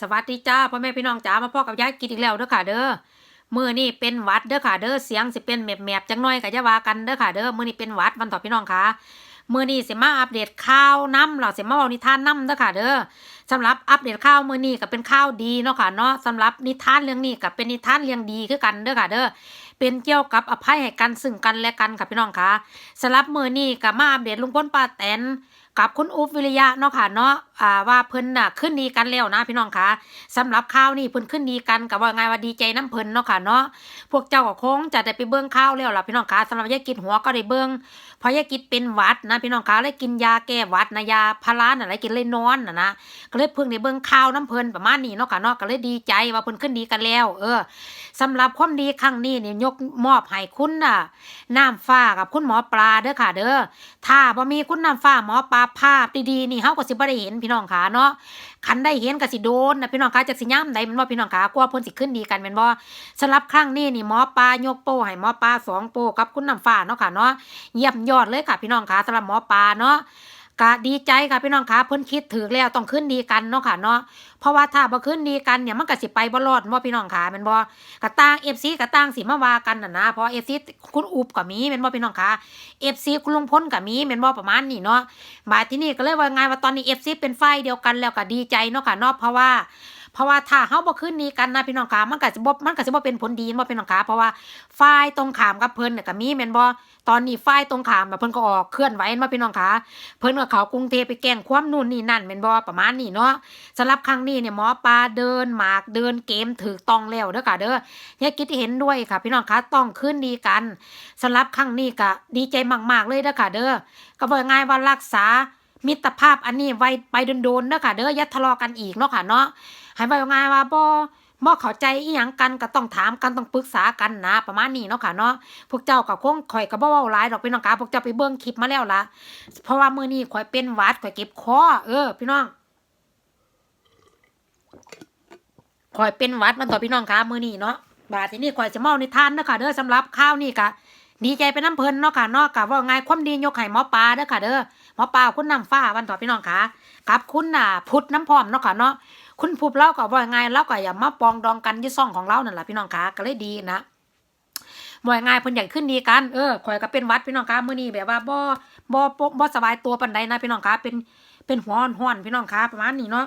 สวัสดีจ้าพ่อแม่พี่น้องจ๋ามาพ่อกับยายกินอีกแล้วเด้อค่ะ เด้อมือนี่เป็นวัดเด้อค่ะ เด้อเสียงสิเป็นแมบๆจังน้อยก็จะว่ากันเด้อค่ะ เด้อมือนี่เป็นวัดวันต่อพี่น้องค่ะมือนี่สิมาอัปเดตข่าวน้ำเราสิมาเอานิทานน้ำเด้อค่ะเด้อสำหรับอัปเดตข่าวมือนี่ก็เป็นข่าวดีเนาะค่ะเนาะสำหรับนิทานเรื่องนี้ก็เป็นนิทานเรื่องดีคือกันเด้อค่ะ เด้อเป็นเกี่ยวกับอภัยให้กันซึ่งกันและกันค่ะพี่น้องค่ะสำหรับมือนี่ก็มาอัปเดตลุงพลป้าแตนกับคุณอุ๊บวิริยะเนาะค่ะเนาะ อ่าว่าเพิ่นน่ะขึ้นดีกันแล้วนะพี่น้องคะสำหรับข่าวนี่เพิ่นขึ้นดีกันกับว่าไงว่าดีใจน้ำเพิ่นเนาะค่ะเนาะพวกเจ้าก็คงจะได้ไปเบิ่งข่าวแล้วล่ะพี่น้องคะสำหรับยายกิดหัวก็ได้เบิ่งเพราะยายกิดเป็นหวัดนะพี่น้องคะเลยกินยาแก้หวัดนะยาพาราน่ะอะไรกินเลยนอนน่ะนะก็เลยเพิ่งได้เบิ่งข่าวน้ำเพิ่นประมาณนี้เนาะค่ะเนาะก็เลยดีใจว่าเพิ่นขึ้นดีกันแล้ว เออสำหรับความดีครั้งนี้เนี่ยยกมอบให้คุณน่ะน้ำฟ้ากับคุณหมอปลาเด้อค่ะ เด้อถ้าบ่มีคุณน้ำฟ้าหมอปลาภาพดีๆนี่เฮาก็สิบ่ได้เห็นพี่ี่น้องขาเนาะคันได้เห็นก็สิโดนนะพี่น้องขาจากสิย่ำได้มันบ่พี่น้องขากลัวพ้นสิขึ้นดีกันแม่นบ่สำหรับครั้งนี้นี่หมอปลายกโป้ให้หมอปลาสองโป้กับคุณน้ำฟ้าเนาะค่ะเนาะเยี่ยมยอดเลยค่ะพี่น้องขาสำหรับหมอปลาเนาะ ก็ดีใจค่ะพี่น้องขาเพิ่นคิดถึกแล้วต้องขึ้นดีกันเนาะค่ะเนาะเพราะว่าถ้าบ่ขึ้นดีกันเนี่ยมันก็สิไปบ่รอดบ่พี่น้องขาแม่นบ่กะต่าง FC กะต่างสิมาว่ากันน่ะนะเพราะ FC คุณอุบก็มีแม่นบ่พี่น้องขาเอฟซีคุณลุงพลกับมีแม่นบ่ประมาณนี้เนาะบาดที่นี่ก็เลยว่าไงว่าตอนนี้เอฟซีเป็นไฟเดียวกันแล้วก็ดีใจเนาะค่ะเนาะเพราะว่า เพราะว่าถ้าเฮาบ่ขึ้นนี้กันนะพี่น้องขามันก็สิบ่มันก็สิบ่เป็นผลดีบ่พี่น้องขาเพราะว่าฝ่ายตรงข้ามกับเพิ่นน่ะก็มีแม่นบ่ตอนนี้ฝ่ายตรงข้ามน่ะเพิ่นก็ออกเคลื่อนไหวมาพี่น้องขาเพิ่นก็เข้ากรุงเทพไปแกล้งความนู่นนี่นั่นแม่นบ่ประมาณนี้เนาะสำหรับครั้งนี้เนี่ยหมอปลาเดินหมากเดินเกมถูกต้องแล้วเด้อค่ะเด้อยายกิดเห็นด้วยค่ะ พี่น้องคะต้องขึ้นดีกันสำหรับครั้งนี้ก็ดีใจมาก ๆ เลยเด้อค่ะเด้อก็บอกง่ายว่ารักษามิตรภาพอันนี้ไว้ไปโดนๆเด้อค่ะเด้ออย่าทะเลาะกันอีกเนาะค่ะเนาะ ให้บอกง่ายว่าบ่บ่เข้าใจอีหยังกันก็ต้องถามกันต้องปรึกษากันนะ ประมาณนี้เนาะค่ะเนาะพวกเจ้าก็คงข่อยก็บ่เว้าหลายดอกพี่น้องกาพวกเจ้าไปเบิ่งคลิปมาแล้วล่ะเพราะว่ามื้อนี้ข่อยเป็นหวัดข่อยเก็บคอเออ พี่น้องข่อยเป็นหวัดมันต่อพี่น้องคะมื้อนี้เนาะบาดทีนี้ข่อยจะเมานิทานเด้อค่ะเด้อสำหรับข้าวนี่กะดีใจไปน้ำเพลินเนาะค่ะเนาะกะว่าไงความดียกให้หมอปลาเด้อค่ะเด้อหมอปลาคุณน้ำฟ้าวันต่อพี่น้องค่ะกับคุณน่ะพุทธน้ำพร้อมเนาะค่ะเนาะ คุณพุทธเล่าก็ว่าไงเล่าก็อย่ามาปองดองกันยี่ซ่องของเรานั่นแหละพี่น้องคะก็เลยดีนะบ่ไงเพิ่นอยากขึ้นดีกัน เออข่อยก็เป็นวัดพี่น้องค่ะมื้อนี้แบบว่าบ่บ่บ่บ่สบายตัวปานใดนะพี่น้องคะเป็นเป็นหัวห้อนพี่น้องคะประมาณนี้เนาะ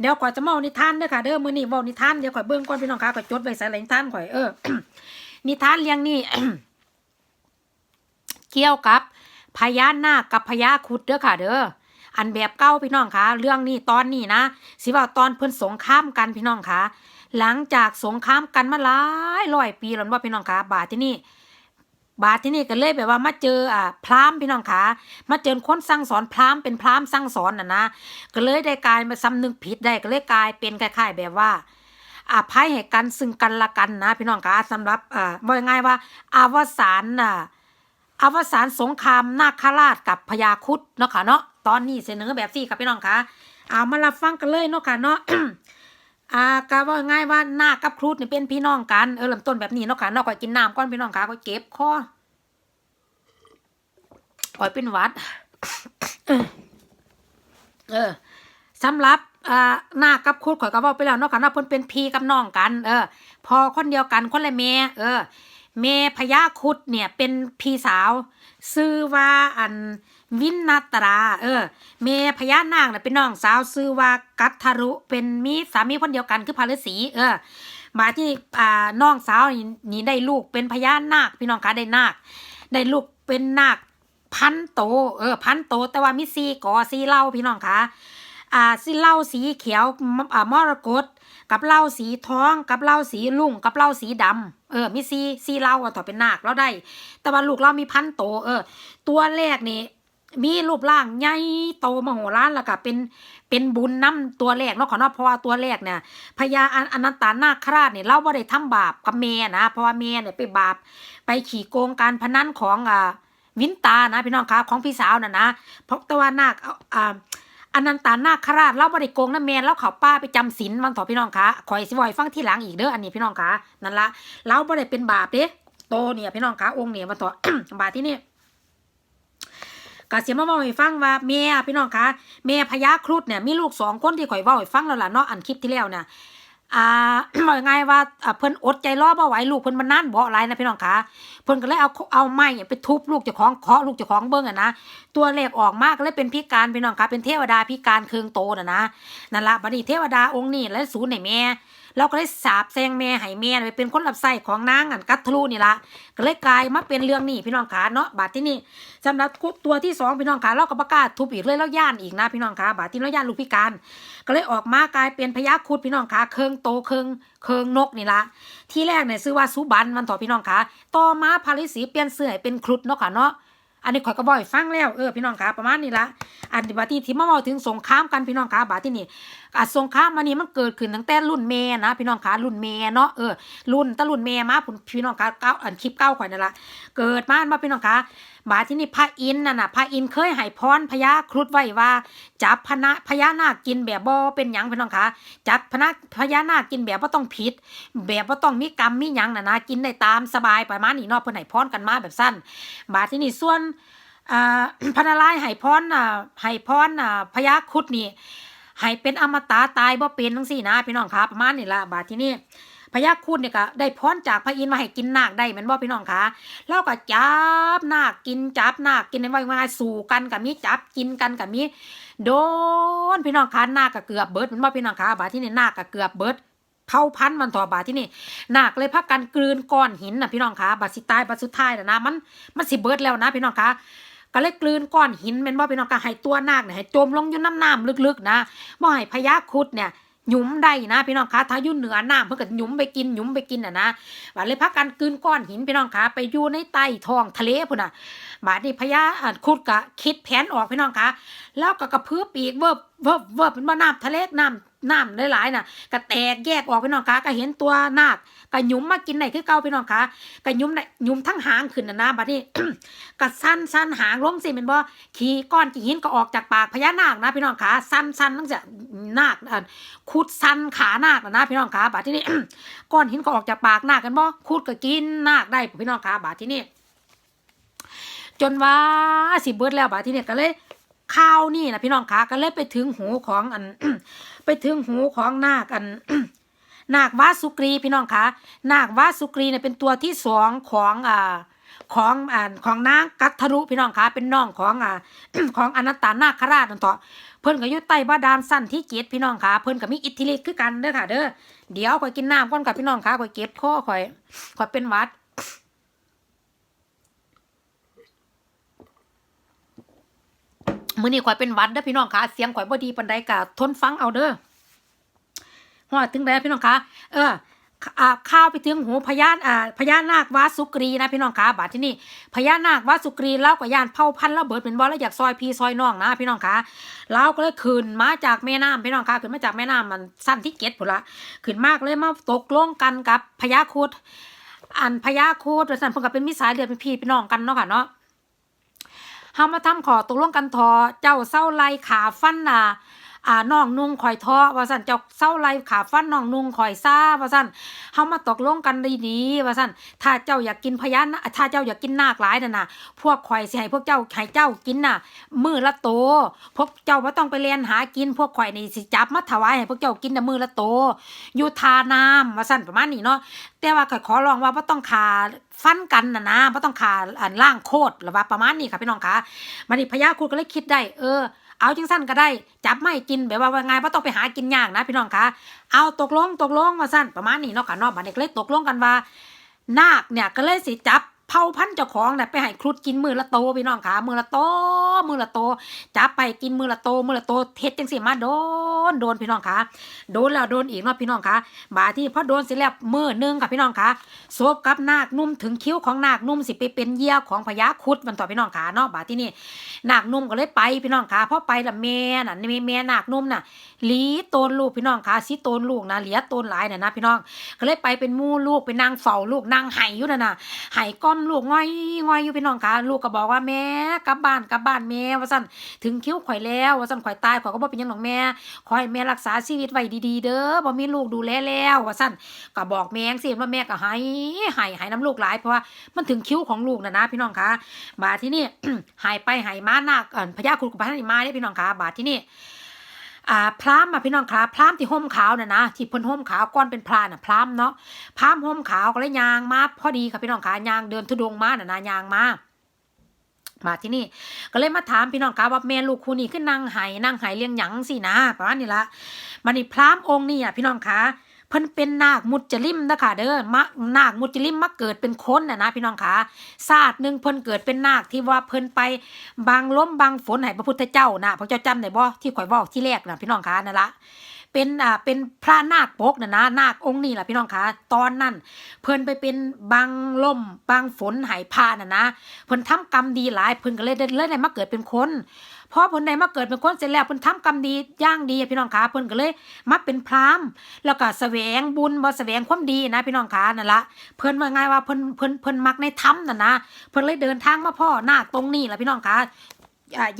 เดี๋ยวข่อยจะเมานิทานเด้อค่ะเด้อมื้อนี้เว้านิทานเดี๋ยวข่อยเบิ่งก่อนพี่น้องคะข่อยจดไว้ใส่หลังนิทานข่อยเออนิทานเรื่องนี้เกี่ยวกับพญานาคกับพญาคุดเด้อค่ะเด้อ อันแบบเก้าพี่น้องคะเรื่องนี้ตอนนี้นะสิว่าตอนเพิ่นสงครามกันพี่น้องคะหลังจากสงครามกันมาหลายร้อยปีแล้วว่าพี่น้องคะบาดที่นี่บาดที่นี่ก็เลยแบบว่ามาเจออ่าพราหมณ์พี่น้องคะมาเจอคนสั่งสอนพราหมณ์เป็นพราหมณ์สั่งสอนน่ะนะก็เลยได้กลายมาสำนึกผิดได้ก็เลยกลายเป็นคล้ายๆแบบว่าอภัยให้กันซึ่งกันละกันนะพี่น้องคะสำหรับอ่าว่าง่ายว่าอาวสานน่ะอาวสานสงครามนาคราชกับพญาคุดเนาะค่ะเนาะ ตอนนี้เสนอแบบสี่ค่ะพี่น้องคะเอามารับฟังกันเลยเนาะค่ะเนาะอ่าก็ว่าง่ายว่านากับครุฑนี่ยเป็นพี่น้องกันเออเริ่มต้นแบบนี้เนาะค่ะเนาะก่อยกินน้ำก่อนพี่น้องคะก่อยเก็บคอก่อยเป็นวัด เออสำหรับอ่านากับครุฑข่อยก็ว้าไปแล้วเนาะค่ะเนาะเพิ่นเป็นพี่กับน้องกัน เออ พอคนเดียวกันคนละแม่เออแม่พญาครุฑเนี่ยเป็นพี่สาวชื่อว่าอัน วินนาตรา เออแม่พญานางน่ะเป็นน้องสาวชื่อว่ากัตทารุเป็นมีสามีคนเดียวกันคือพระฤาษีเออมาที่อ่าน้องสาวนี่นี่ได้ลูกเป็นพญานาค พี่น้องคะได้นาค ได้ลูกเป็นนาคพันโต เออ พันโต แต่ว่ามีสีกอสีเหล่าพี่น้องคะอ่าสีเหล่าสีเขียวอ่ามรกตกับเหล่าสีทองกับเหล่าสีลุ่งกับเหล่าสีดำเออมีสีสีเหล่าอะต่อเป็นนาคเราได้ แต่ว่าลูกเรามีพันโต เออ ตัวแรกนี่ มีรูปร่างใหญ่โตมโหฬารแล้วก็เป็นเป็นบุญน้ำตัวแรกเนาะขอเนาะเพราะว่าตัวแรกเนี่ยพญาออนันตานาคราชเนี่ยเราบ่ได้ทำบาปกับแม่นะเพราะว่าแม่เนี่ยไปบาปไปขี่โกงการพนันของอ่าวินตานะพี่น้องคะของพี่สาวน่ะนะเพราะแตะวันนาคอ่าอนันตานาคราชเราบ่ได้โกงนะแม่เราเขาป้าไปจำศีลมันต่อพี่น้องคะขอยสิบอยฟังที่หลังอีกเด้ออันนี้พี่น้องคะนั่นละเราบ่ได้เป็นบาปเด้โตเนี่ยพี่น้องคะองค์เนี่ยมาต่อบาปที่นี่ ก็เสียมาเว้าให้ฟังว่าแม่พี่น้องคะแม่พญาครุฑเนี่ยมีลูกสองคนที่ข่อยเว้าให้ฟังแล้วล่ะเนาะอันคลิปที่แล้วน่ะอ่าบอกงไงว่าอ่าเพิ่นอดใจรอบ่ไหวลูกเพิ่นมันนั่นบ่หลายนะพี่น้องคะเพิ่นก็เลยเอาเอาไม้ไปทุบลูกเจ้าของเคาะลูกเจ้าของเบิ่งอะนะตัวเลขออกมากเลยเป็นพิการพี่น้องคะเป็นเทวดาพิการเคืองโตน่ะนะนั่นละบัดนี้เทวดาองค์นี้และศูนย์ให้แม่ เราก็เลยสาบแซงแม่ให้แม่ไปเป็นคนรับใช้ของนางอันกัตทะลุนี่ละก็เลยกลายมาเป็นเรื่องนี้พี่น้องคะเนาะบาดที่นี่สำหรับตัวที่สองพี่น้องคะเราก็ประกาศทุบอีกเลยแล้วย่านอีกนะพี่น้องคะบาดที่เราย่านลูกพิการ ก็เลยออกมากลายเป็นพญาคุดพี่น้องคะเคืองโตเคืองเคืองนกนี่ละที่แรกเนี่ยซื้อว่าสุบันมันต่อพี่น้องคะต่อมาพาริสีเปลี่ยนเสื้อให้เป็นครุดเนาะค่ะเนาะอันนี้ข่อยก็บ่อยฟังแล้วเออพี่น้องคะประมาณนี้ละอันที่บาดที่ที่มาเว้าถึงสงครามกันพี่น้องคะบาดที่นี่อะสงครามอันนี้มันเกิดขึ้นตั้งแต่รุ่นแม่นะ พี่น้องคะรุ่นแม่เนาะเออรุ่นตะรุ่นแม่มาพุ่นพี่น้องคะเก้าอันคลิปเก้าข่อยนั่นละเกิดมามาพี่น้องคะบาดที่นี่พระอินน่ะนะพระอินเคยให้พรพญาครุฑไว้ว่า จับพนะพญานาคกินแบบบ่เป็นหยังพี่น้องคะจับพนะพญานาคกินแบบบ่าต้องผิด แบบบ่าต้องมีกรรมมีหยังน่ะนะกินได้ตามสบายประมาณนี้เนาะเพิ่นให้พรกันมาแบบสั้น บาดที่นี่ส่วนอ่าพระนารายณ์ให้พรน่ะให้พรน่ะพญาครุฑนี่ ให้เป็นอมตะตายบ่เป็นจังซี่นะพี่น้องคะประมาณนี้ละบาดที่นี่พญาครุฑเนี่ยก็ได้พรจากพระอินทร์มาให้กินนาคได้แม่นบ่พี่น้องคะแล้วก็จับนาคกินจับนาคกินในว่าว่าสู่กันกับมีจับกินกันกับมีโดนพี่น้องคะนาคก็เกือบเบิดมันว่พี่น้องคะบาดที่นี่นาคก็เกือบเบิดเผาพันธุ์มันต่อบาที่นี่นาคเลยพักกันกลืนก้อนหินนะพี่น้องคะบาสิตายบาสุดท้ายน่ะนะมันมันสิเบิดแล้วนะพี่น้องคะ ก็เลยกลืนก้อนหินแม่นว่าพี่น้องคะให้ตัวนาคเนี่ยให้จมลงอยู่น้ำน้ำลึกๆนะบ่ให้พญาครุดเนี่ยหยุมได้นะพี่น้องคะถ้าอยู่เหนือน้ำเพิ่นก็หยุมไปกินหยุมไปกินอะนะบาดเลยพักกันกลืนก้อนหินพี่น้องคะไปอยู่ในใต้ท้องทะเลพุ่นน่ะบาดนี้พญาคุดกะคิดแผนออกพี่น้องคะแล้วก็กระเพือปีกเวิบเวิบเวิบเป็นว่าน้ำทะเลน้ำ น้ำหลายๆน่ะก็แตกแยกออกพี่น้องคะก็เห็นตัวนาคก็หยุมมากินได้คือเก่าพี่น้องคะก็หยุมได้หยุมทั้งหางขึ้นนะนะบัดนี้ก็สั้นสั้นหางลงสิเป็นบ่ขี้ก้อนขี้หินก็ออกจากปากพญานาคนะพี่น้องคะสั้นสั้นตั้งแต่นาคอ่าคุดสั้นขานาคนะนะพี่น้องคะบาดที่นี่ก้อนหินก็ออกจากปากนาคกันบ่คูดก็กินนาคได้พี่น้องคะบาดที่นี่จนว่าสิเบิดแล้วบาดที่นี่ก็เลยข้าวนี่นะพี่น้องคะก็เลยไปถึงหูของอัน ไปถึงหูของนาคอันนาควาสุกรีพี่น้องคะนาควาสุกรีเนี่ยเป็นตัวที่สองของอ่าของอ่าของนางกัตทรุพี่น้องคะเป็นน้องของอ่าของอนัตตานาคราชนั่นต่อเพิ่นก็อยู่ใต้บาดาลสั้นที่เจ็ดพี่น้องคะเพิ่นก็มีอิทธิฤทธิ์คือกันเด้อค่ะ เด้อเดี๋ยวข่อยกินน้ำก่อนกับพี่น้องคะข่อยเก็บคอข่อยข่อยเป็นวัด มื้อนี้ข่อยเป็นวัดเด้อพี่น้องคะเสียงข่อยบ่ดีปานใดก็ทนฟังเอาเด้อฮอดถึงแล้วพี่น้องคะเอออาข้าวไปถึงหูพญาอ่าพญานาควาสุกรีนะพี่น้องคะบาดที่นี่พญานาควาสุกรีเล่ากับยานเผ่าพันธุ์แล้วเบิดเป็นบ่แล้วอยากซอยพีซอยน้องนะพี่น้องคะเราก็เลยขึ้นมาจากแม่น้ำพี่น้องคะขึ้นมาจากแม่น้ำมันสั้นที่เก็ดพุ่นละขึ้นมากเลยมาตกลงกันกับพญาครุดอันพญาครุดว่าซั่นพิ่นก็เป็นมิสายเลือดเป็นพี่พี่น้องกันเนาะค่ะเนาะ เฮามาทำขอตกลงกันทอเจ้าเศร้าไล่ขาฟันน่ะอ่าน้องนุ่งข่อยทอว่าซั่นเจ้าเศร้าไล่ขาฟันน้องนุ่งข่อยซ่าว่าซั่นเฮามาตกลงกันดีๆว่าซั่นถ้าเจ้าอยากกินพญานถ้าเจ้าอยากกินนาคหลายนั่นน่ะ พวกข่อยสิให้พวกเจ้าให้เจ้ากินน่ะมื้อละโตพวกเจ้าบ่ต้องไปเรียนหากินพวกข่อยนี่สิจับมาถวายให้พวกเจ้ากินน่ะมื้อละโตอยู่ทาน้ำว่าซั่นประมาณนี้เนาะแต่ว่าข่อยขอร้องว่าบ่ต้องขา ฟันกันนะนะบ่ต้องขาอันล่างโคตรหรือว่าประมาณนี้ค่ะพี่น้องคะมันนี่พญาครุดก็เลยคิดได้เออเอาจังสั้นก็ได้ จับไม่กินแบบว่าว่าไงว่าต้องไปหากินยากนะพี่น้องคะเอาตกลงตกลงมาสั้นประมาณนี้เนาะค่ะเนาะบันก็เลยตกลงกันว่า นาคเนี่ยก็เลยสิจับ เผาพันเจ้าของน่ะไปให้ครุดกินมือละโตพี่น้องคะมือละโตมือละโตจับไปกินมือละโตมือละโตเท็ดจังสิมาโดนโดนพี่น้องคะโดนแล้วโดนอีกเนาะพี่น้องคะบาที่พอโดนเสร็จแล้วมือหนึงค่ะพี่น้องคะโซบกับนาคนุ่มถึงคิ้วของนาคนุ่มสิไปเป็นเยี่ยของพญาครุดมันต่อพี่น้องคะเนาะบาที่นี่นาคนุ่มก็เลยไปพี่น้องคะพอไปละแม่น่ะแม่แม่นาคนุ่มน่ะหลีโตนลูกพี่น้องคะสิโตนลูกนะเหลียโตนหลายน่ะนะพี่น้องก็เลยไปเป็นมู่ลูกไปนั่งเฝ้าลูกนั่งไห้อยู่นั่นน่ะไห้ก้อมลูกง่อยง่อยอยู่พี่น้องค่ะลูกก็บอกว่าแม่กลับบ้านกลับบ้านแม่ว่าซั่นถึงคิ้วข่อยแล้วว่าซั่นข่อยตายข่อยก็บ่เป็นยังหรอกแม่ข่อให้แม่รักษาชีวิตไว้ดีๆ เด้อบ่มีลูกดูแลแล้วว่าซั่นก็บอกแม่จังซี่ว่าแม่ก็ให้ให้ให้น้ำลูกหลายเพราะว่ามันถึงคิ้วของลูกนะนะพี่น้องค่ะบาดที่นี่หายไปหายมานาคเอ่อพญาครุฑกับพญานิมาได้พี่น้องค่ะบาดที่นี่ อ่าพรามมาพี่น้องคะพรามที่ห่มขาวน่ะนะที่เพิ่นห่มขาวก้อนเป็นพรานน่ะพรามเนาะพรามห่มขาวก็เลยยางมาพอดีค่ะพี่น้องคะยางเดินทุดงมาน่ะนะยางมามาที่นี่ก็เลยมาถามพี่น้องคะว่าแม่ลูกคู่นี้ขึ้นนั่งไหนั่งไหเลี้ยงหยังสินะประมาณนี้ละมันนี่พรามองค์นี่อะพี่น้องคะ เพิ่นเป็นนาคมุจลิมนะคะเด้อมะนาคมุจลิมมาเกิดเป็นคนน่ะนะพี่น้องคะศาสตร์หนึ่งเพิ่นเกิดเป็นนาคที่ว่าเพิ่นไปบางล้มบางฝนให้พระพุทธเจ้านะพระเจ้าจำได้บ่ที่ข่อยบอกที่แรกน่ะพี่น้องคะนั่นละเป็นอ่าเป็นพระนาคปกน่ะนะนาคองค์นี้ล่ะพี่น้องคะตอนนั้น เพิ่นไปเป็นบางล่มบางฝนหายพาน่ะนะเพิ่นทำกรรมดีหลายเพิ่นก็เลยได้เลยได้มาเกิดเป็นคน พอเพิ่นได้มาเกิดเป็นคนเสร็จแล้วเพิ่นทำกรรมดีอย่างดีพี่น้องขาเพิ่นก็เลยมาเป็นพราหมณ์แล้วก็แสวงบุญบ่แสวงความดีนะ พี่น้องคะนั่นละเพิ่นว่าไงว่าเพิ่นเพิ่นเพิ่นมักในถ้มน่ะนะเพิ่นเลยเดินทางมาพ่อหน้าตรงนี้ล่ะพี่น้องขา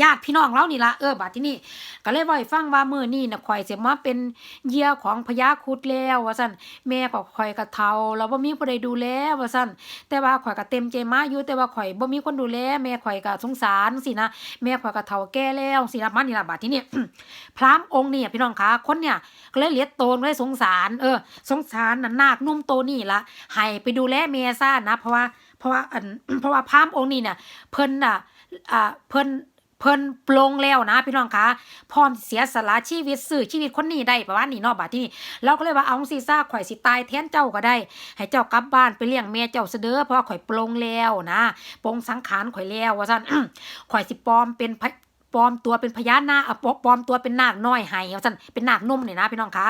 ญาติพี่น้องเรานี่ละเออบาดที่นี่ก็เลยบ่อยฟังว่ามือนี้น่ะข่อยเสิมาเป็นเยื่อของพญาครุฑแล้วว่าซั่นแม่ก็ข่อยก็เฒ่าแล้วบ่มีผู้ใดดูแลว่าซั่นแต่ว่าข่อยก็เต็มใจมาอยู่แต่ว่าข่อยบ่มีคนดูแลแม่ข่อยก็สงสารสินะแม่ข่อยก็เฒ่าแก่แล้วสินะมันนี่ละบาดที่นี่พรามองค์นี่พี่น้องคะคนเนี่ยก็เลยเลียดโตนก็เลยสงสาร เออ สงสารน่ะนาคนุ่มโตนี่ละให้ไปดูแลเมียซ่านะ เพราะว่าเพราะว่าอันเพราะว่าพรามองค์นี้เนี่ยเพิ่นน่ะอ่าเพิ่น เพิ่นปลงแล้วนะพี่น้องคะพร้อมเสียสละชีวิตสื่อชีวิตคนนี้ได้ประมาณนี้เนาะบาทที่นี่เราก็เลยว่าเอาซีซ่าข่อยสิตายแทนเจ้าก็ได้ ให้เจ้ากลับบ้านไปเลี้ยงแม่เจ้าเสเด้อเพราะข่อยปลงแล้วนะปลงสังขารข่อยแล้วว่าซั่นข่อยสิปลอมเป็นพะ ปลอมตัวเป็นพญานาคอะปลอมตัวเป็นนาคน้อยให้เอาซั่นเป็นนาคนุ่มนี่ยนะพี่น้องคะ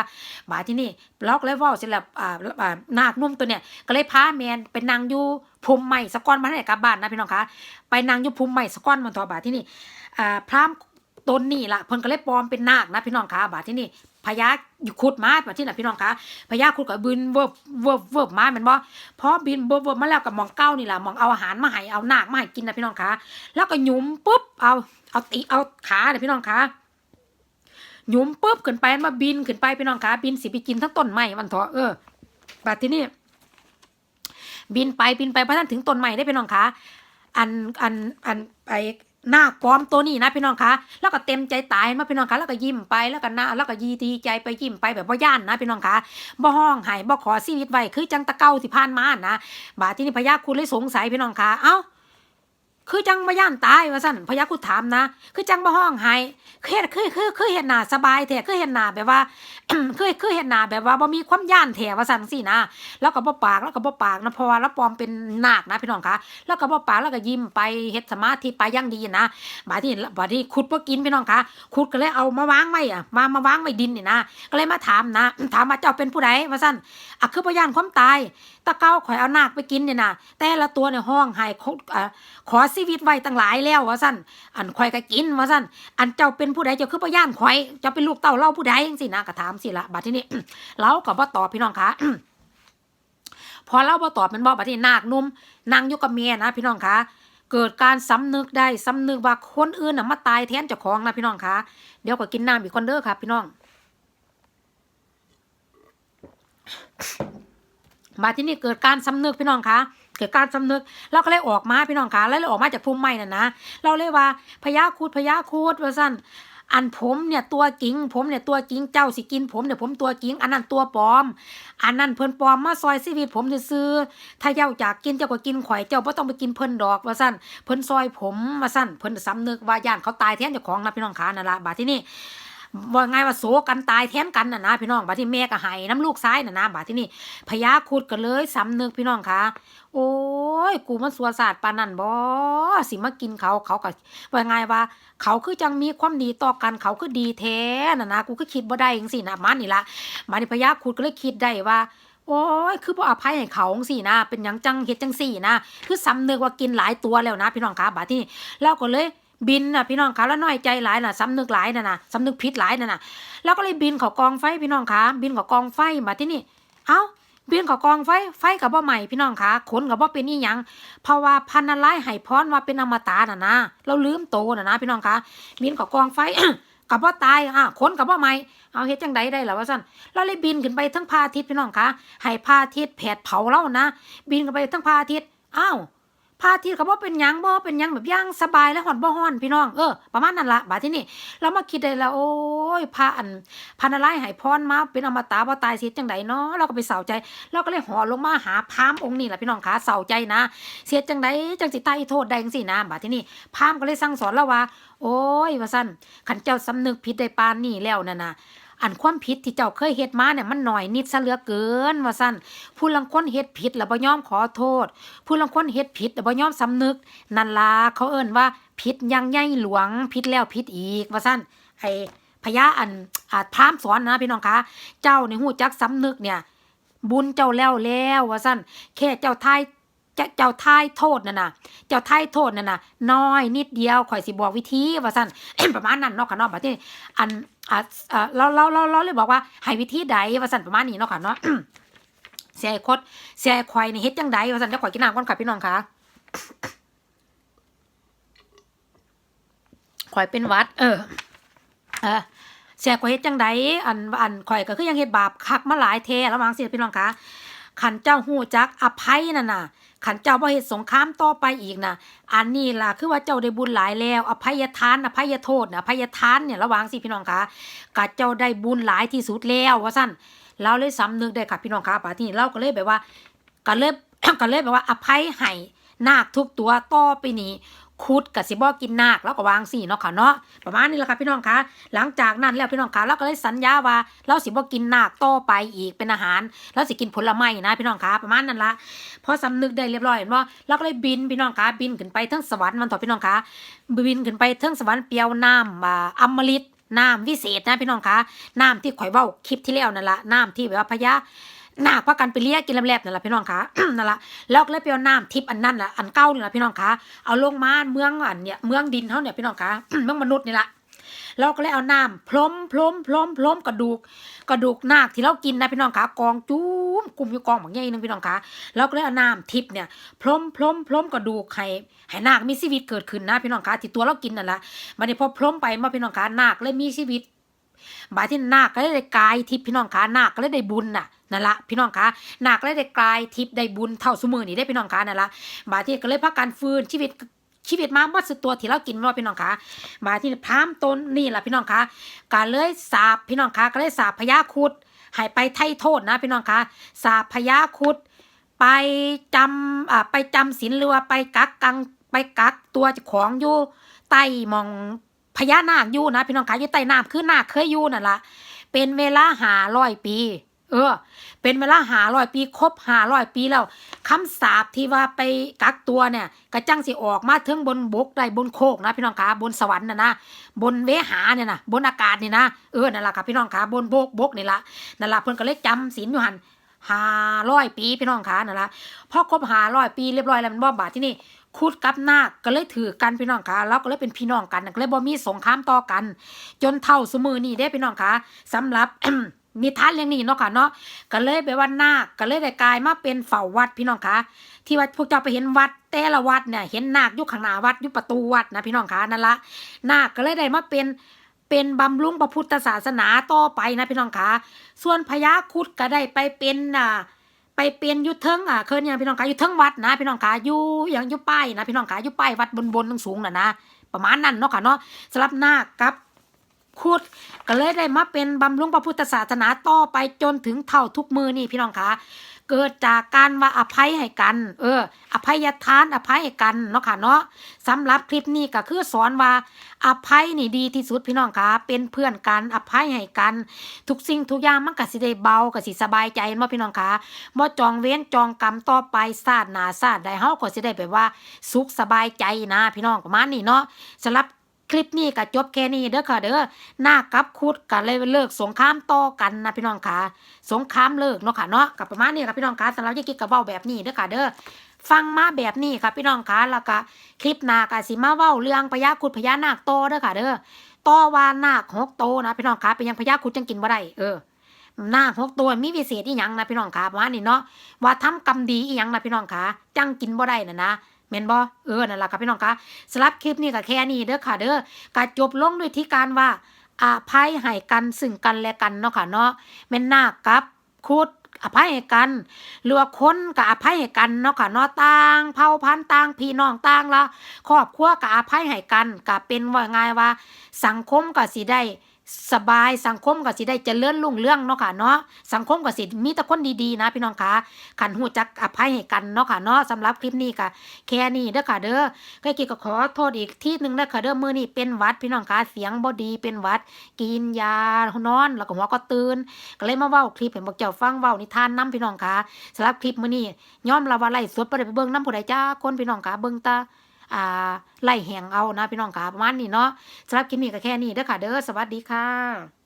มาที่นี่ล็อก็เลยเว้าเสร็จแล้วอ่านาคนุ่มตัวเนี่ยก็เลยพาแมนเป็นนางอยู่ภูมิใหม่สก้อนมาให้กลับบ้านนะพี่น้องคะไปนางอยู่ภูมิใหม่สก้อนมันต่อบาที่นี่อ่าพราม ตนนี่ล่ะเพิ่นก็เลยปลอมเป็นนาคนะพี่น้องคะบาดที่นี่พญาอยู่ขุดมาบาดที่น่ะพี่น้องคะพญาขุดก็บินเวิบเวิบเวิบมาแม่นบ่พอบินเวิบเวิบมาแล้วก็มองเก้านี่ล่ะมองเอาอาหารมาให้เอานาคมาให้กินนะพี่น้องคะแล้วก็หยุมปุ๊บเอาเอาตีเอาขาเด้อพี่น้องคะหยุมปุ๊บขึ้นไปมาบินขึ้นไปพี่น้องคะบินสิไปกินทั้งต้นไม้มันเถอะเออบาดที่นี่บินไปบินไปพอท่านถึงต้นไม้ได้พี่น้องคะอันอันอันไอ หน้าปลอมตัวนี้นะพี่น้องคะแล้วก็เต็มใจตายมาพี่น้องคะแล้วก็ยิ้มไปแล้วก็หน้าแล้วก็ยีดีใจไปยิ้มไปแบบบ่ย่านนะพี่น้องคะบ่ห้องหายบ่ขอชีวิตไว้คือจังตะเก้าที่ผ่านมานะบาดที่นี่พญาคุณเลยสงสัยพี่น้องคะเอ้า คือจังบ่ย่านตายว่าซั่นพญาคุณถามนะ คือจังบ่ห้องหายคือเฮ็ดคือคือคือเฮ็ดหน้าสบายแท้คือเฮ็ดหน้าแบบว่าคือคือเฮ็ดหน้าแบบว่าบ่มีความย่านแท้ว่าซั่นสินะ แล้วก็บ่ปากแล้วก็บ่ปากนะเพราะว่าเราปลอมเป็นนาคนะพี่น้องคะแล้วก็บ่ปากแล้วก็ยิ้มไปเฮ็ดสมาธิไปย่างดีนะบาดนี้บาดนี้ขุดบ่กินพี่น้องคะขุดก็เลยเอามาวางไว้อะมามาวางไว้ดินนี่นะ ก็เลยมาถามนะ ถามว่าเจ้าเป็นผู้ใดว่าซั่นอะคือบ่ย่านความตาย ตะเก้าข่อยเอานาคไปกินเนี่ยนะแต่ละตัวเนี่ยห้องห้เขาอ่าขอชีวิตไว้ตั้งหลายแล้วว่าซั่นอันข่อยก็กินว่าซั่นอันเจ้าเป็นผู้ใดเจ้าคือบ่ย่านข่อยเจ้าเป็นลูกเต้าเล่าผู้ใดจังซี่นะก็ถามสิละบัดที่นี้เราก็บ่ตอบพี่น้องคะพอเราบ่ตอบแมันบอกบัดนี้นาคนุ่มนั่งยู่กับเมียนะพี่น้องคะเกิดการสำนึกได้สำนึกว่าคนอื่นน่ะมาตายแทนเจ้าของนะพี่น้องคะเดี๋ยวก็กินน้ำอีกคนเด้อครับพี่น้อง มาที่นี่เกิดการสำนึกพี่น้องคะเกิดการสำนึกเราก็เลยออกมาพี่น้องคะแล้วเลยออกมาจากภูมิใหม่น่ะนะเราเลยว่าพญาคูดพญาคูดว่าสั้นอันผมเนี่ยตัวกิ้งผมเนี่ยตัวกิ้งเจ้าสิกินผมเนี่ยผมตัวกิ้งอันนั้นตัวปลอม อันนั้นเพิ่นปลอมมาซอยชีวิตผมซื้อถ้าเจ้าอยากกินเจ้าก็กินข่อยเจ้าบ่ต้องไปกินเพิ่นดอกว่าสั้นเพิ่นซอยผมมาสั้นเพิ่นสำนึกว่าย่านเขาตายแทนเจ้าของนะพี่น้องคะนั่นละบาดที่นี่ ว่าไงว่าโศกันตายแทนกันน่ะนะพี่น้องบาดที่แม่ก็ให้น้ำลูกซ้ายน่ะนะบาดที่นี่พญาคุดกันเลยสำนึกพี่น้องคะโอ้ยกูมันสัวศาสตร์ปานนั่นบ่สิมากินเขาเขาก็ว่าไงว่า เขาคือจังมีความดีต่อกันเขาคือดีแท้น่ะนะกูก็คิดบ่ได้จังซี่นะมันนี่ละมานี่พญาคุดก็เลยคิดได้ว่าโอ้ย คือบ่อภัยให้เขาจังซี่นะ เป็นยังจังเฮ็ดจังซี่นะ คือสำเนึกว่ากินหลายตัวแล้วนะ พี่น้องคะบาดที่นี่เราก็เลย บินน่ะพี่น้องคะแล้วน้อยใจหลายน่ะสำนึกหลายน่ะนะสำนึกผิดหลายน่ะนะแล้วก็เลยบินเขากองไฟพี่น้องคะบินเขากองไฟมาที่นี่เอ้าบินกับกองไฟ ไฟกับบ่ใหม่พี่น้องคะขนกับบ่เป็นอีหยัง เพราะว่าพันนาไลายให้พรว่าเป็นอมตะน่ะนะ เราลืมโตน่ะนะพี่น้องคะบินกับกองไฟกับบ่ตายอะขนกับบ่ใหม่เอาเฮ็ดจังใดได้ล่ะว่าซั่นเราเลยบินขึ้นไปทั้งพระอาทิตย์พี่น้องคะให้พระอาทิตย์แผดเผาเรานะ บินขึ้นไปทั้งพระอาทิตย์อ้าว พาทิตย์ก็บ่เป็นยังบ่เป็นยังแบบย่างสบายและห่อนบ่ฮ้อนพี่น้องเออประมาณนั้นละบาที่นี่เรามาคิดได้แล้วโอ้ยพระอันพันอะไรหายพรมาเป็นอมตะบ่ตายเสียจังไดเนาะเราก็ไปเศร้าใจ เราก็เลยห่อลงมาหาพามองค์นี้แหละพี่น้องขาเศร้าใจนะ เสียจังไดจังสิตายโทษได้จังซี่นะบาที่นี่พามก็เลยสั่งสอนเราว่า โอ้ยว่าซั่นขันเจ้าสำนึกผิดได้ปานนี้แล้วนั่นน่ะ อันความผิดที่เจ้าเคยเฮ็ดมาเนี่ยมันหน่อยนิดซะเหลือเกินว่าซั่นผู้ลังคนเฮ็ดผิดแล้วบ่ยอมขอโทษ ผู้ลังคนเฮ็ดผิดแล้วบ่ยอมสำนึก นั่นล่ะเขาเอิ้นว่าผิดยังใหญ่หลวงผิดแล้วผิดอีกว่าซั่นไอ้พญาอันอาจพรามสอนนะพี่น้องคะเจ้าในหูจักสำนึกเนี่ย บุญเจ้าแล้วแล้วว่าสั้นแค่เจ้าทาย เจ้าเจ้าทายโทษน่ะนะเจ้าท้ายโทษน่ะนะน้อยนิดเดียวข่อยสิบอกวิธีว่าสั้นประมาณนั้นเนาะค่ะเนาะบัดนี้อันอ่าอ่าเราเราเราเราเลยบอกว่าให้วิธีใดว่าสั้นประมาณนี้เนาะค่ะเนาะเสียคดเสียไอ้ควายนี่เฮ็ดจังใดว่าสั้นเดี๋ยวข่อยกินน้ำก่อนค่ะพี่น้องค่ะข่อยเป็นวัด เออ เออเสียกว่าเฮ็ดจังใดอันอันข่อยก็คือยังเฮ็ดบาปคักมาหลายเทแล้วบางสิพี่น้องคะขันเจ้าฮู้จักอภัยนั่นน่ะ ขันเจ้าบ่เหตุสงครามต่อไปอีกนะอันนี้ล่ะคือว่าเจ้าได้บุญหลายแล้ว อภัยทานอภัยโทษน่ะอภัยทานเนี่ยระวังสิพี่น้องคะกะเจ้าได้บุญหลายที่สุดแล้วว่าสั้นเราเลยสำนึกได้ค่ะพี่น้องคะป่าที่นี่เราก็เลยแบบว่าก็เลยก็เลยแบบว่าอภัยให้นาคทุกตัวต่อไปนี้ คุดกับสิบ่กินนาคแล้วก็วางสี่เนาะค่ะเนาะประมาณนี้แหละค่ะพี่น้องคะหลังจากนั้นแล้วพี่น้องคะเราก็เลยสัญญาว่าเราสิบ่กินนาคต่อไปอีกเป็นอาหารเราสิกินผลไม้นะพี่น้องคะประมาณนั้นละพอสำนึกได้เรียบร้อยเห็นบ่เราก็เลยบินพี่น้องคะบินขึ้นไปทั้งสวรรค์มันต่อพี่น้องคะบินขึ้นไปทั้งสวรรค์เปียวน้ำอ่าอมฤตน้ำวิเศษนะพี่น้องคะน้ำที่ข่อยเว้าคลิปที่แล้วนั่นละน้ำที่แบบว่าพญา นาคพากันไปเลี้ยกินลำแลบนั่นแหละพี่น้องคะนั่นละแล้วก็เลยไปเอาน้ำทิพย์อันนั้นน่ะอันเก่านี่แหละพี่น้องคะเอาลงมาเมืองอันเนี่ยเมืองดินเขาเนี่ยพี่น้องคะเมืองมนุษย์นี่ละเราก็เลยเอาน้ำพรมพรมพรมพรมกระดูก กระดูกนาคที่เรากินนะพี่น้องคะกองจุ้มกลุ่มอยู่กองบางใหญ่นึงพี่น้องคะเราก็เลยเอาน้ำทิพย์เนี่ยพรมพรมพรมกระดูกให้ให้นาคมีชีวิตเกิดขึ้นนะพี่น้องคะที่ตัวเรากินนั่นแหละมันนี่พอพรมไปมาพี่น้องคะนาคเลยมีชีวิต บาที่นาคก็เลยได้กายทิพย์พี่น้องคะนาคก็เลยได้บุญน่ะนั่นละพี่น้องคะนาคก็เลยได้กายทิพย์ได้บุญเท่าสมือนี่ได้พี่น้องคะนั่นละบาที่ก็เลยพักการฟื้นชีวิตชีวิตมาเมื่อสุดตัวที่เรากินว่าพี่น้องคะบาที่พามตนนี่แหละพี่น้องคะก็เลยสาบพี่น้องคะก็เลยสาบพญาคุดให้ไปไถ่โทษนะพี่น้องคะสาบพญาคุดไปจำอ่าไปจำศีลหรือว่าไปกักกังไปกักตัวของอยู่ใต้มอง พญานาคอยู่นะพี่น้องคะอยู่ใต้น้ำคือนาคเคยอยู่นั่นละเป็นเวลาหาร้อยปี เออ เป็นเวลาหาร้อยปีครบหาร้อยปีแล้วคำสาปที่ว่าไปกักตัวเนี่ยกระจังสิออกมาถึงบนบกได้บนโคกนะพี่น้องคะบนสวรรค์นะนะบนเวหาเนี่ยนะบนอากาศนี่นะเออนั่นแหละค่ะพี่น้องคะบนโบกบกนี่ละนั่นละเพิ่นก็เลยจำศีลอยู่หัน หาร้อยปีพี่น้องคะนั่นละพอครบหาร้อยปีเรียบร้อยแล้วมันบ่บาทที่นี่คุดกับนาคก็เลยถือกันพี่น้องคะแล้วก็เลยเป็นพี่น้องกันก็เลยบ่มีสงครามต่อกัน จนเท่าสมือนี่ได้พี่น้องคะสำหรับนิทานเรื่องนี้เนาะค่ะเนาะก็เลยไปว่านาคก็เลยได้กลายมาเป็นเฝ้าวัดพี่น้องคะที่ว่าพวกเจ้าไปเห็นวัดแต่ละวัดเนี่ยเห็นนาคอยู่ข้างหน้าวัดอยู่ประตูวัดนะพี่น้องคะนั่นละนาคก็เลยได้มาเป็น เป็นบำรุงพระพุทธศาสนาต่อไปนะพี่น้องคะส่วนพญาคุดก็ได้ไปเป็นอ่าไปเปลี่ยนยุทธเทิงอะเคยเนี่ยพี่น้องคะยุทธเทิงวัดนะพี่น้องคะอยู่อย่างอยู่ป้ายนะพี่น้องคะอยู่ป้ายวัดบนบนๆสูงน่ะนะประมาณนั้นเนาะค่ะเนาะสำหรับหน้าคกับคุดก็เลยได้มาเป็นบำรุงพระพุทธศาสนาต่อไปจนถึงเท่าทุกมือนี่พี่น้องคะ เกิดจากการว่าอภัยให้กัน เออ อภัยทานอภัยให้กันเนาะค่ะเนาะสำหรับคลิปนี้ก็คือสอนว่า อภัยนี่ดีที่สุดพี่น้องคะเป็นเพื่อนกันอภัยให้กัน ทุกสิ่งทุกอย่างมันก็สิได้เบาก็สิสบายใจเนาะพี่น้องคะบ่จองเว้นจองกรรมต่อไปศาสตร์หนาศาสตร์ใดเฮาก็สิได้แบบว่า สุขสบายใจนะ พี่น้องประมาณนี้เนาะสำหรับ คลิปนี้ก็จบแค่นี้เด้อค่ะเด้อหน้ากับคุดก็เลยเลิกสงครามต่อกันนะพี่น้องคะสงครามเลิกเนาะค่ะเนาะกับประมาณนี้ค่ะพี่น้องคะสำหรับยายกิ๊กก็เว้าแบบนี้เด้อค่ะเด้อฟังมาแบบนี้ค่ะพี่น้องคะแล้วก็คลิปหน้าก็สิมาเว้าเรื่องพญาคุดพญานาคโตเด้อค่ะเด้อต่อว่านาคหกโตนะพี่น้องคะเป็นยังพญาคุดจังกินบ่ได้เออหน้าหกตัวมีพิเศษอีหยังนะพี่น้องค่ะประมาณนี้เนาะว่าทำกรรมดีอีหยังนะพี่น้องค่ะจังกินบ่ได้นะนะ แม่นบ่เออนั่นล่ะค่ะพี่น้องคะสำหรับคลิปนี้ก็แค่นี้เด้อค่ะ เด้อก็จบลงด้วยที่การว่าอาภัยให้กันซึ่งกันและกันเนาะค่ะเนาะแม่นนาคกับคุดอภัยให้กันหรือว่าคนกับอภัยให้กันเนาะค่ะเนาะต่างเผ่าพันธุ์ต่างพี่น้องต่างละครอบครัวกับอภัยให้กันก็เป็นว่าง่ายว่า สังคมก็สิได้ สบายสังคมก็สิได้เจริญรุ่งเรื่องเนาะค่ะเนาะสังคมก็สิมีแต่คนดีๆนะ พี่น้องคะขันหูจักอภัยให้กันเนาะค่ะเนาะสำหรับคลิปนี้ก็แค่นี้เด้อค่ะเด้อก็กิก็ขอโทษอีกที่หนึ่งเด้อค่ะเด้อมือนี้เป็นวัดพี่น้องคะเสียงบ่ดีเป็นวัด กินยานอน แล้วก็หัวก็ตื่นก็เลยมาเว้าคลิปให้พวกเจ้าฟังเว้านิทานนํพี่น้องคะสำหรับคลิปมือนี้ยอมรับว่าไล่สดได้ไปเบิ่งนํผู้ใดจ้าคนพี่น้องคะเบิ่งตา อ่าไล่แหงเอานะพี่น้องคะประมาณนี้เนาะสำหรับคลิปนี้ก็แค่นี้เด้อค่ะ เด้อสวัสดีค่ะ